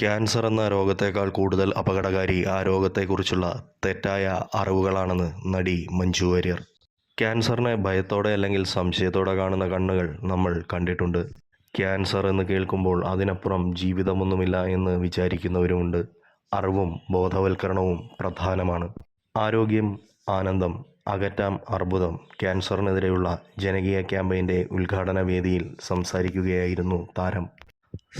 Cancer എന്ന രോഗത്തെക്കാൾ കൂടുതൽ അപകടകാരി ആ രോഗത്തെക്കുറിച്ചുള്ള തെറ്റായ അറിവുകളാണെന്ന് നടി മഞ്ജു വാര്യർ. ക്യാൻസറിനെ ഭയത്തോടെ അല്ലെങ്കിൽ സംശയത്തോടെ കാണുന്ന കണ്ണുകൾ നമ്മൾ കണ്ടിട്ടുണ്ട്. ക്യാൻസർ എന്ന് കേൾക്കുമ്പോൾ അതിനപ്പുറം ജീവിതമൊന്നുമില്ല എന്ന് വിചാരിക്കുന്നവരുമുണ്ട്. അറിവും ബോധവൽക്കരണവും പ്രധാനമാണ്. ആരോഗ്യം ആനന്ദം അകറ്റാം അർബുദം ക്യാൻസറിനെതിരെയുള്ള ജനകീയ ക്യാമ്പയിന്റെ ഉദ്ഘാടന വേദിയിൽ സംസാരിക്കുകയായിരുന്നു താരം.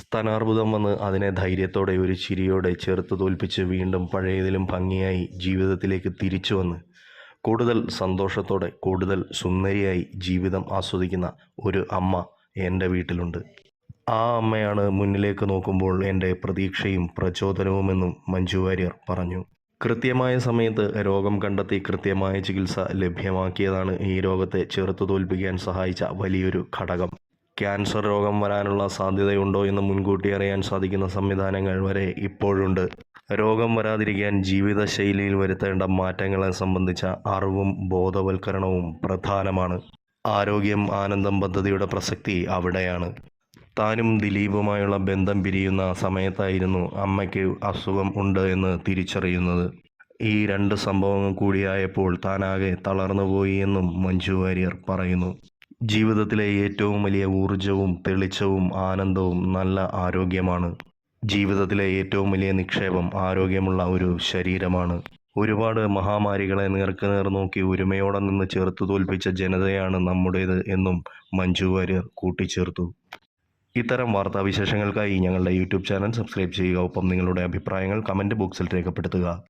സ്തനാർബുദം വന്ന് അതിനെ ധൈര്യത്തോടെ ഒരു ചിരിയോടെ ചെറുത്ത് തോൽപ്പിച്ച് വീണ്ടും പഴയതിലും ഭംഗിയായി ജീവിതത്തിലേക്ക് തിരിച്ചു വന്ന് കൂടുതൽ സന്തോഷത്തോടെ കൂടുതൽ സുന്ദരിയായി ജീവിതം ആസ്വദിക്കുന്ന ഒരു അമ്മ എന്റെ വീട്ടിലുണ്ട്. ആ അമ്മയാണ് മുന്നിലേക്ക് നോക്കുമ്പോൾ എന്റെ പ്രതീക്ഷയും പ്രചോദനവുമെന്നും മഞ്ജു വാര്യർ പറഞ്ഞു. കൃത്യമായ സമയത്ത് രോഗം കണ്ടെത്തി കൃത്യമായ ചികിത്സ ലഭ്യമാക്കിയതാണ് ഈ രോഗത്തെ ചെറുത്തു തോൽപ്പിക്കാൻ സഹായിച്ച വലിയൊരു ഘടകം. ക്യാൻസർ രോഗം വരാനുള്ള സാധ്യതയുണ്ടോ എന്ന് മുൻകൂട്ടി അറിയാൻ സാധിക്കുന്ന സംവിധാനങ്ങൾ വരെ ഇപ്പോഴുണ്ട്. രോഗം വരാതിരിക്കാൻ ജീവിതശൈലിയിൽ വരുത്തേണ്ട മാറ്റങ്ങളെ സംബന്ധിച്ച അറിവും ബോധവൽക്കരണവും പ്രധാനമാണ്. ആരോഗ്യം ആനന്ദം പദ്ധതിയുടെ പ്രസക്തി അവിടെയാണ്. താനും ദിലീപുമായുള്ള ബന്ധം പിരിയുന്ന സമയത്തായിരുന്നു അമ്മയ്ക്ക് അസുഖം ഉണ്ട് എന്ന് തിരിച്ചറിയുന്നത്. ഈ രണ്ട് സംഭവങ്ങൾ കൂടിയായപ്പോൾ താനാകെ തളർന്നുപോയി എന്നും മഞ്ജു വാര്യർ പറയുന്നു. ജീവിതത്തിലെ ഏറ്റവും വലിയ ഊർജവും തെളിച്ചവും ആനന്ദവും നല്ല ആരോഗ്യമാണ്. ജീവിതത്തിലെ ഏറ്റവും വലിയ നിക്ഷേപം ആരോഗ്യമുള്ള ഒരു ശരീരമാണ്. ഒരുപാട് മഹാമാരികളെ നേർക്ക് നേർ നോക്കി ഒരുമയോടെ നിന്ന് ചേർത്ത് തോൽപ്പിച്ച ജനതയാണ് നമ്മുടേത് എന്നും മഞ്ജു വാര്യർ കൂട്ടിച്ചേർത്തു. ഇത്തരം വാർത്താവിശേഷങ്ങൾക്കായി ഞങ്ങളുടെ യൂട്യൂബ് ചാനൽ സബ്സ്ക്രൈബ് ചെയ്യുക. ഒപ്പം നിങ്ങളുടെ അഭിപ്രായങ്ങൾ കമന്റ് ബോക്സിൽ രേഖപ്പെടുത്തുക.